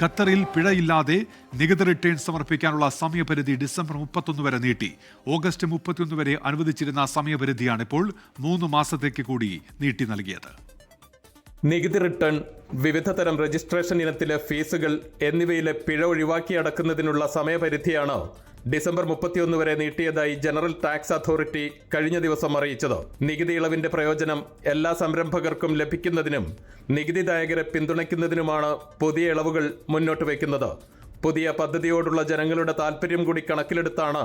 ഖത്തറിൽ പിഴയില്ലാതെ നികുതി റിട്ടേൺ സമർപ്പിക്കാനുള്ള സമയപരിധി ഡിസംബർ മുപ്പത്തൊന്ന് വരെ നീട്ടി. ഓഗസ്റ്റ് മുപ്പത്തിയൊന്ന് വരെ അനുവദിച്ചിരുന്ന സമയപരിധിയാണ് ഇപ്പോൾ മൂന്ന് മാസത്തേക്ക് കൂടി നീട്ടി നൽകിയത്. നികുതി റിട്ടേൺ വിവിധ തരം രജിസ്ട്രേഷൻ ഇനത്തിലെ ഫീസുകൾ എന്നിവയിലെ പിഴ ഒഴിവാക്കി അടക്കുന്നതിനുള്ള സമയപരിധിയാണ് ഡിസംബർ മുപ്പത്തിയൊന്ന് വരെ നീട്ടിയതായി ജനറൽ ടാക്സ് അതോറിറ്റി കഴിഞ്ഞ ദിവസം അറിയിച്ചത്. നികുതി ഇളവിന്റെ പ്രയോജനം എല്ലാ സംരംഭകർക്കും ലഭിക്കുന്നതിനും നികുതിദായകരെ പിന്തുണയ്ക്കുന്നതിനുമാണ് പുതിയ ഇളവുകൾ മുന്നോട്ട് വയ്ക്കുന്നത്. പുതിയ പദ്ധതിയോടുള്ള ജനങ്ങളുടെ താൽപ്പര്യം കൂടി കണക്കിലെടുത്താണ്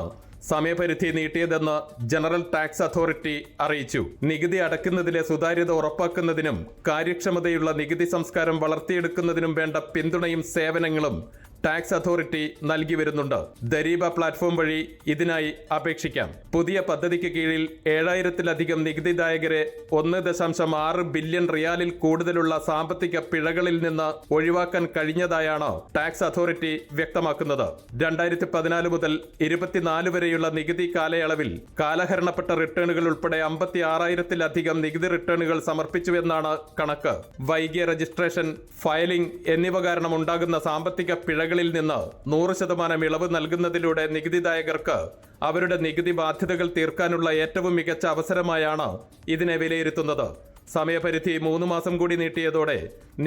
സമയപരിധി നീട്ടിയതെന്ന് ജനറൽ ടാക്സ് അതോറിറ്റി അറിയിച്ചു. നികുതി അടയ്ക്കുന്നതിലെ സുതാര്യത ഉറപ്പാക്കുന്നതിനും കാര്യക്ഷമതയുള്ള നികുതി സംസ്കാരം വളർത്തിയെടുക്കുന്നതിനും വേണ്ട പിന്തുണയും സേവനങ്ങളും ടാക്സ് അതോറിറ്റി നൽകി വരുന്നുണ്ട്. ദരീബ പ്ലാറ്റ്ഫോം വഴി ഇതിനായി അപേക്ഷിക്കാം. പുതിയ പദ്ധതിക്ക് കീഴിൽ ഏഴായിരത്തിലധികം നികുതിദായകരെ ഒന്ന് ദശാംശം ആറ് ബില്യൺ റിയാലിൽ കൂടുതലുള്ള സാമ്പത്തിക പിഴകളിൽ നിന്ന് ഒഴിവാക്കാൻ കഴിഞ്ഞതായാണ് ടാക്സ് അതോറിറ്റി വ്യക്തമാക്കുന്നത്. രണ്ടായിരത്തി പതിനാല് മുതൽ ഇരുപത്തിനാല് വരെയുള്ള നികുതി കാലയളവിൽ കാലഹരണപ്പെട്ട റിട്ടേണുകൾ ഉൾപ്പെടെ അമ്പത്തി ആറായിരത്തിലധികം നികുതി റിട്ടേണുകൾ സമർപ്പിച്ചുവെന്നാണ് കണക്ക്. വൈകിയ രജിസ്ട്രേഷൻ ഫയലിംഗ് എന്നിവ കാരണം ഉണ്ടാകുന്ന സാമ്പത്തിക പിഴകളിൽ നിന്ന് നൂറ് ശതമാനം ഇളവ് നൽകുന്നതിലൂടെ നികുതിദായകർക്ക് അവരുടെ നികുതി ബാധ്യതകൾ തീർക്കാനുള്ള ഏറ്റവും മികച്ച അവസരമായാണ് ഇതിനെ വിലയിരുത്തുന്നത്. സമയപരിധി മൂന്ന് മാസം കൂടി നീട്ടിയതോടെ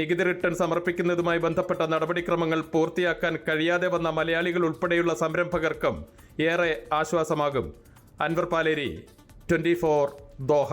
നികുതി റിട്ടേൺ സമർപ്പിക്കുന്നതുമായി ബന്ധപ്പെട്ട നടപടിക്രമങ്ങൾ പൂർത്തിയാക്കാൻ കഴിയാതെ വന്ന മലയാളികൾ ഉൾപ്പെടെയുള്ള സംരംഭകർക്കും ഏറെ ആശ്വാസമാകും. Anwar Paleri twenty Doha.